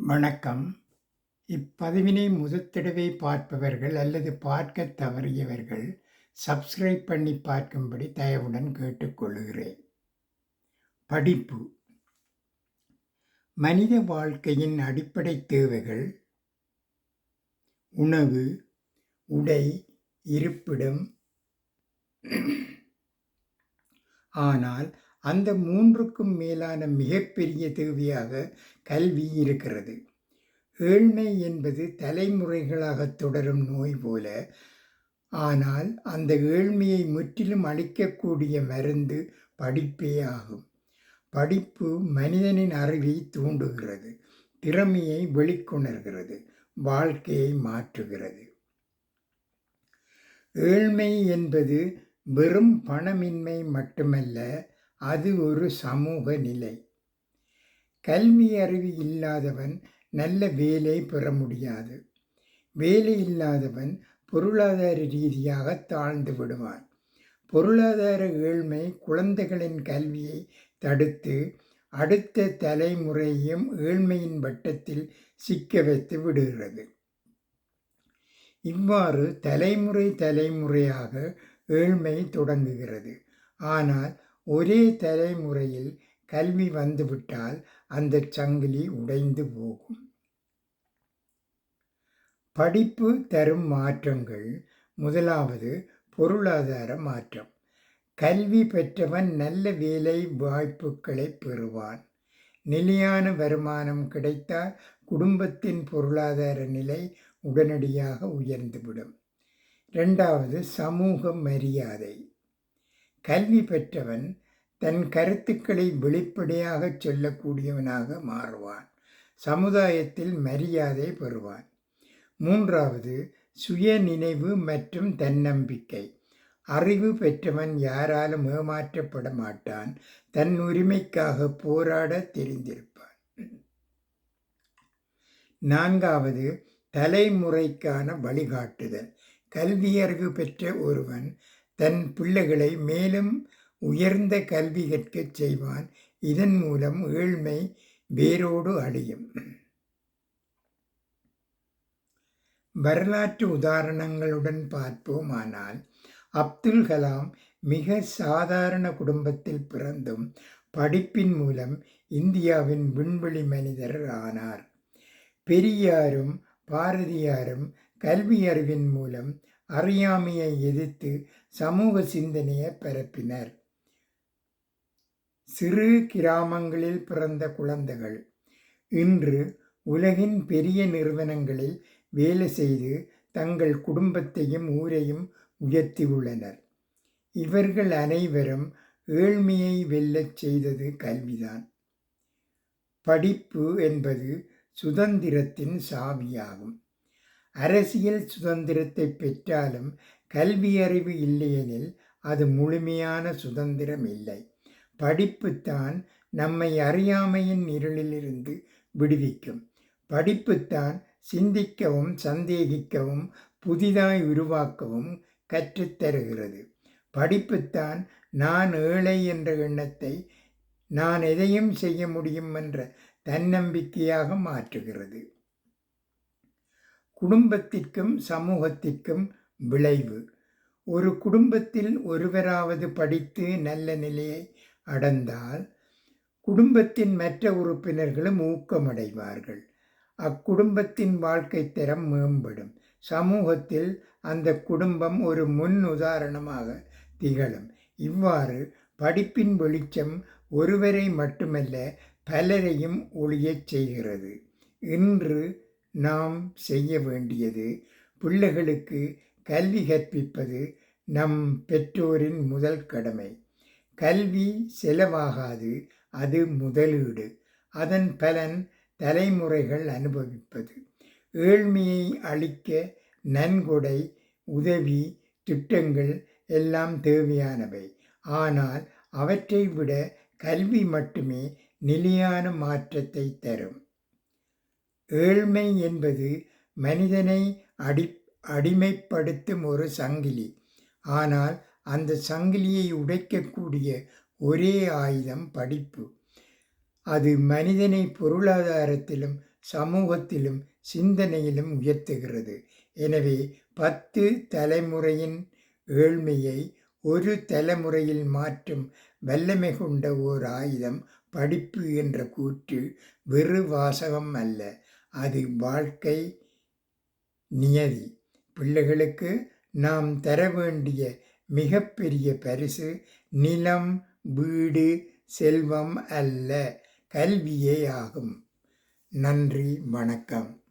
வணக்கம். இப்பதிவினை முதற்தடவை பார்ப்பவர்கள் அல்லது பார்க்கத் தவறியவர்கள் சப்ஸ்கிரைப் பண்ணி பார்க்கும்படி தயவுடன் கேட்டுக்கொள்கிறேன். படிப்பு மனித வாழ்க்கையின் அடிப்படை தேவைகள் உணவு, உடை, இருப்பிடம். ஆனால் அந்த மூன்றுக்கும் மேலான மிகப்பெரிய தேவையாக கல்வி இருக்கிறது. ஏழ்மை என்பது தலைமுறைகளாகத் தொடரும் நோய் போல, ஆனால் அந்த ஏழ்மையை முற்றிலும் அளிக்கக்கூடிய மருந்து படிப்பே ஆகும். படிப்பு மனிதனின் அறிவை தூண்டுகிறது, திறமையை வெளிக்கொணர்கிறது, வாழ்க்கையை மாற்றுகிறது. ஏழ்மை என்பது வெறும் பணமின்மை மட்டுமல்ல, அது ஒரு சமூக நிலை. கல்வி அறிவு இல்லாதவன் நல்ல வேலை பெற முடியாது. வேலை இல்லாதவன் பொருளாதார ரீதியாக தாழ்ந்து விடுவான். பொருளாதார ஏழ்மை குழந்தைகளின் கல்வியை தடுத்து, அடுத்த தலைமுறையும் ஏழ்மையின் வட்டத்தில் சிக்க வைத்து விடுகிறது. இவ்வாறு தலைமுறை தலைமுறையாக ஏழ்மை தொடங்குகிறது. ஆனால் ஒரே தலைமுறையில் கல்வி வந்துவிட்டால் அந்த சங்கிலி உடைந்து போகும். படிப்பு தரும் மாற்றங்கள் முதலாவது பொருளாதார மாற்றம். கல்வி பெற்றவன் நல்ல வேலை வாய்ப்புகளை பெறுவான். நிலையான வருமானம் கிடைத்தால் குடும்பத்தின் பொருளாதார நிலை உடனடியாக உயர்ந்துவிடும். ரெண்டாவது சமூக மரியாதை. கல்வி பெற்றவன் தன் கருத்துக்களை வெளிப்படையாகச் சொல்லக்கூடியவனாக மாறுவான். சமுதாயத்தில் மரியாதை பெறுவான். மூன்றாவது சுய நினைவு மற்றும் தன்னம்பிக்கை. அறிவு பெற்றவன் யாராலும் ஏமாற்றப்பட மாட்டான். தன் உரிமைக்காக போராடத் தெரிந்திருப்பான். நான்காவது தலைமுறைக்கான வழிகாட்டுதல். கல்வியறிவு பெற்ற ஒருவன் தன் பிள்ளைகளை மேலும் உயர்ந்த கல்வி கற்கச் செய்வான். இதன் மூலம் ஏழ்மை வேரோடு அழியும். வரலாற்று உதாரணங்களுடன் பார்ப்போமானால், அப்துல் கலாம் மிக சாதாரண குடும்பத்தில் பிறந்தும் படிப்பின் மூலம் இந்தியாவின் விண்வெளி மனிதர் ஆனார். பெரியாரும் பாரதியாரும் கல்வியறிவின் மூலம் அறியாமையை எதிர்த்து சமூக சிந்தனையைப் பரப்பினர். சிறு கிராமங்களில் பிறந்த குழந்தைகள் இன்று உலகின் பெரிய நிறுவனங்களில் வேலை செய்து தங்கள் குடும்பத்தையும் ஊரையும் உயர்த்தியுள்ளனர். இவர்கள் அனைவரும் ஏழ்மையை வெல்லச் செய்தது கல்விதான். படிப்பு என்பது சுதந்திரத்தின் சாவியாகும். அரசியல் சுதந்திரத்தைப் பெற்றாலும் கல்வியறிவு இல்லையெனில் அது முழுமையான சுதந்திரம் இல்லை. படிப்புத்தான் நம்மை அறியாமையின் இருளிலிருந்து விடுவிக்கும். படிப்புத்தான் சிந்திக்கவும், சந்தேகிக்கவும், புதிதாய் உருவாக்கவும் கற்றுத்தருகிறது படிப்புத்தான் நான் ஏழை என்ற எண்ணத்தை நான் எதையும் செய்ய முடியும் என்ற தன்னம்பிக்கையாக மாற்றுகிறது. குடும்பத்திற்கும் சமூகத்திற்கும் விளைவு ஒரு குடும்பத்தில் ஒருவராவது படித்து நல்ல நிலையை அடைந்தால், குடும்பத்தின் மற்ற உறுப்பினர்களும் ஊக்கமடைவார்கள். அக்குடும்பத்தின் வாழ்க்கை தரம் மேம்படும். சமூகத்தில் அந்த குடும்பம் ஒரு முன் உதாரணமாக திகழும். இவ்வாறு படிப்பின் வெளிச்சம் ஒருவரை மட்டுமல்ல பலரையும் ஒளியச் செய்கிறது. இன்று நாம் செய்ய வேண்டியது, பிள்ளைகளுக்கு கல்வி கற்பிப்பது நம் பெற்றோரின் முதல் கடமை. கல்வி செலவாகாது அது முதலீடு. அதன் பலன் தலைமுறைகள் அனுபவிப்பது. ஏழ்மையை அளிக்க நன்கொடை, உதவி, திட்டங்கள் எல்லாம் தேவையானவை. ஆனால் அவற்றை விட கல்வி மட்டுமே நிலையான மாற்றத்தை தரும். ஏழ்மை என்பது மனிதனை அடி அடிமைப்படுத்தும் ஒரு சங்கிலி. ஆனால் அந்த சங்கிலியை உடைக்கக்கூடிய ஒரே ஆயுதம் படிப்பு. அது மனிதனை பொருளாதாரத்திலும் சமூகத்திலும் சிந்தனையிலும் உயர்த்துகிறது. எனவே பத்து தலைமுறையின் ஏழ்மையை ஒரு தலைமுறையில் மாற்றும் வல்லமை கொண்ட ஓர் ஆயுதம் படிப்பு என்ற கூற்று வெறு வாசகம் அல்ல. அது வாழ்க்கை நியதி. பிள்ளைகளுக்கு நாம் தர வேண்டிய மிகப்பெரிய பரிசு நிலம் வீடு செல்வம் அல்ல கல்வியே ஆகும். நன்றி வணக்கம்.